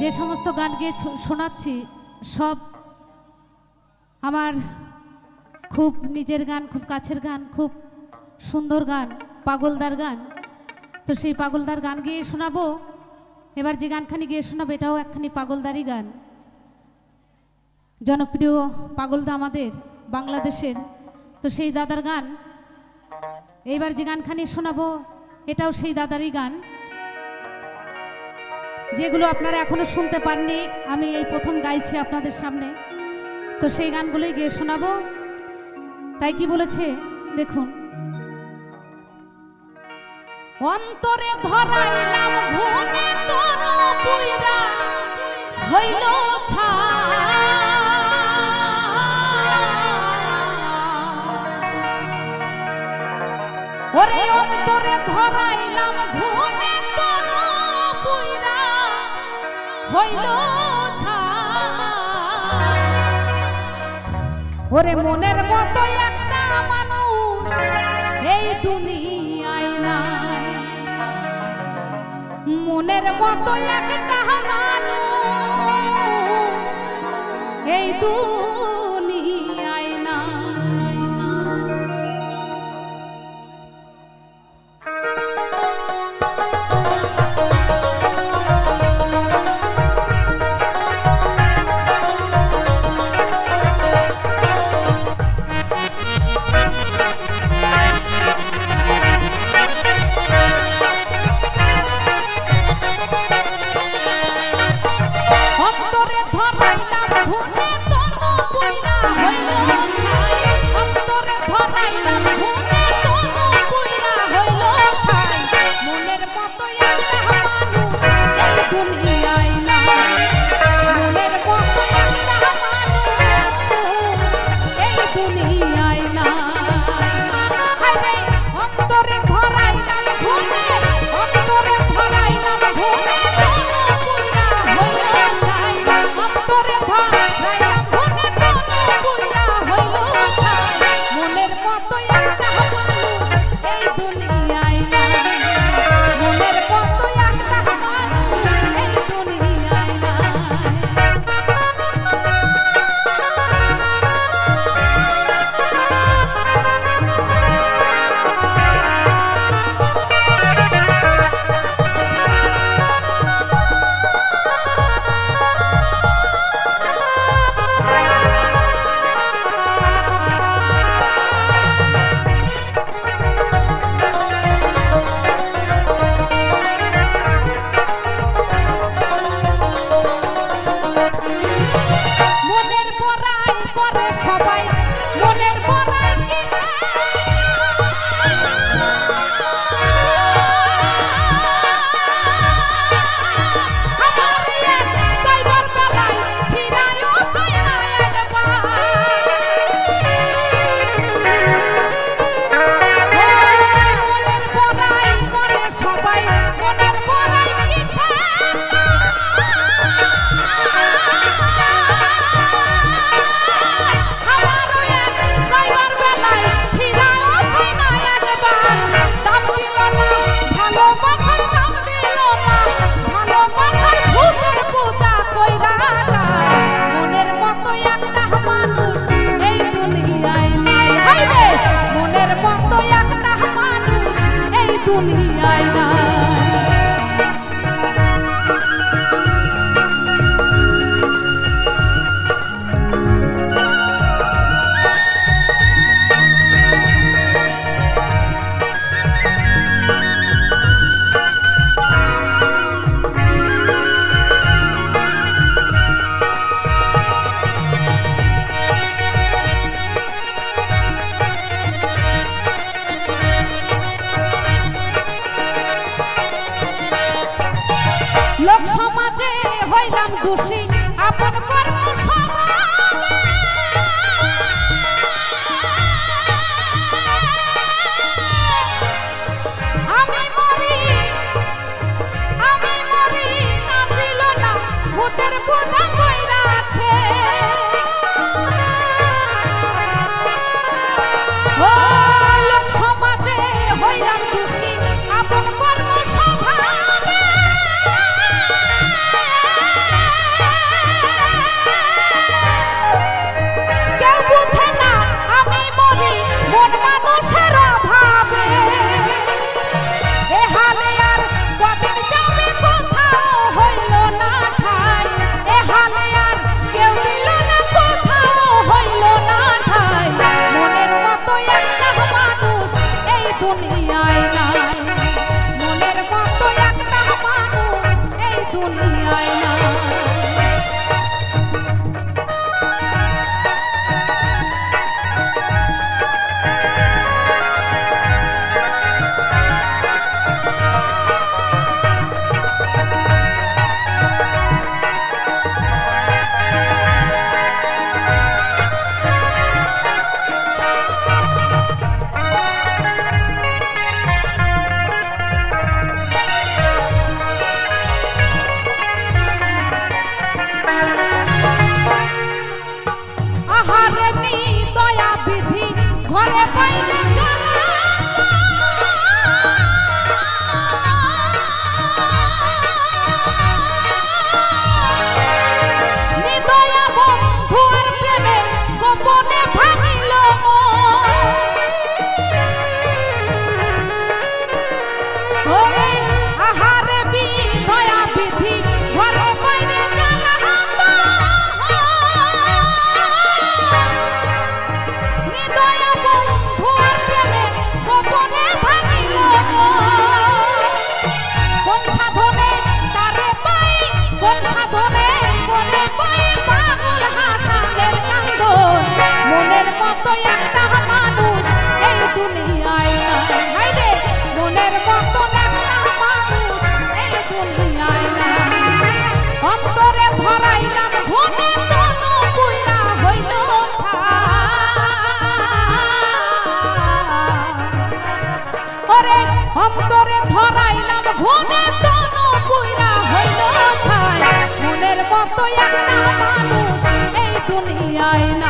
যে সমস্ত গান গিয়ে শোনাচ্ছি, সব আমার খুব নিজের গান, খুব কাছের গান, খুব সুন্দর গান, পাগলদার গান। তো সেই পাগলদার গান গিয়ে শোনাবো। এবার যে গানখানি গিয়ে শোনাবো, এটাও একখানি পাগলদারই গান। জনপ্রিয় পাগলদা আমাদের বাংলাদেশের। তো সেই দাদার গান, এইবার যে গানখানি শোনাবো, এটাও সেই দাদারই গান। যেগুলো আপনারা এখনও শুনতে পাননি, আমি এই প্রথম গাইছি আপনাদের সামনে। তো সেই গানগুলোই গিয়ে শোনাবো। তাই কি বলেছে? দেখুন। অন্তরে ধরাইলাম ঘুনে তনু পুইরা, হইল ওরে অন্তরে ধরাইলাম তনু পুইরা, হইল ওরে মনের মতো একটা মানুষ এই দুনিয়ায় নাই। মনের মতো একটা মানুষ এই দুনিয়ায় মনের দুনিয়ায় নাই লোক সমাজে হইলাম দোষী। আপন কর্ম आए न